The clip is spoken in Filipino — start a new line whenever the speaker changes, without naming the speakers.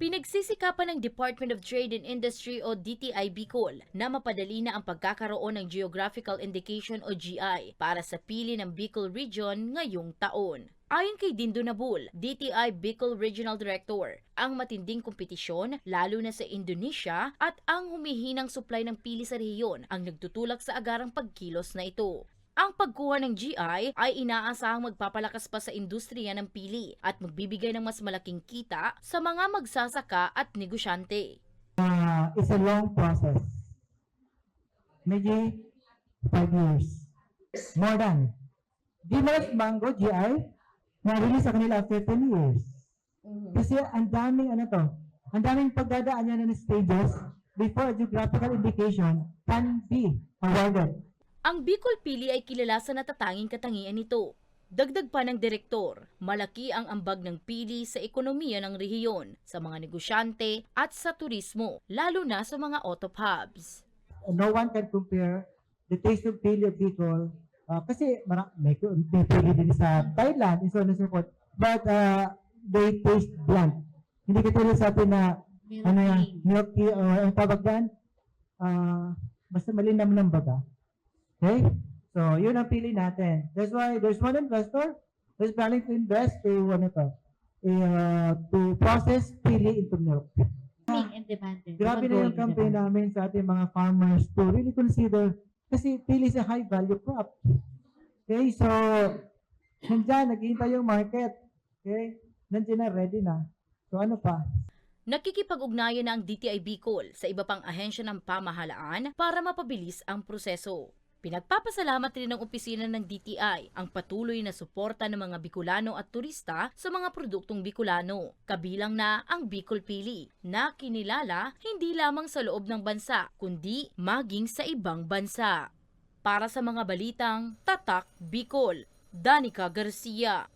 Pinagsisikapan ng Department of Trade and Industry o DTI Bicol na mapadali na ang pagkakaroon ng Geographical Indication o GI para sa pili ng Bicol Region ngayong taon. Ayon kay Dindo Nabul, DTI Bicol Regional Director, ang matinding kompetisyon lalo na sa Indonesia at ang humihinang supply ng pili sa rehiyon ang nagtutulak sa agarang pagkilos na ito. Ang pagkuha ng GI ay inaasahang magpapalakas pa sa industriya ng pili at magbibigay ng mas malaking kita sa mga magsasaka at negosyante.
uh, it's a long process. Maybe five years. More than. Di most mango GI, na-release sa kanila after 10 years. Kasi ang daming ano to, ang daming pagdadaan niya ng stages before a geographical indication can be awarded.
Ang Bicol Pili ay kilala sa natatanging katangian nito. Dagdag pa ng direktor, malaki ang ambag ng pili sa ekonomiya ng rehiyon, sa mga negosyante at sa turismo, lalo na sa mga autop hubs.
no one can compare the taste of pili of Bicol uh, kasi mara- may, may pili din sa Thailand and so on and so forth. But uh, they taste bland. Hindi katulad sa atin na ano yan, milk tea or ang tawag yan? Uh, basta malinam ng baga okay so yun ang pili natin that's why there's one investor who's planning to invest to ano to uh, to process pili into milk
Booming and demanded.
Grabe na yung campaign
demand.
namin sa ating mga farmers to really consider kasi pili sa high value crop. Okay, so nandyan, naghihintay yung market. Okay, nandiyan na, ready na. So ano pa?
Nakikipag-ugnayan na ang DTI Bicol sa iba pang ahensya ng pamahalaan para mapabilis ang proseso. Pinagpapasalamat rin ng opisina ng DTI ang patuloy na suporta ng mga Bicolano at turista sa mga produktong Bicolano, kabilang na ang Bicol Pili, na kinilala hindi lamang sa loob ng bansa, kundi maging sa ibang bansa. Para sa mga balitang Tatak Bicol, Danica Garcia.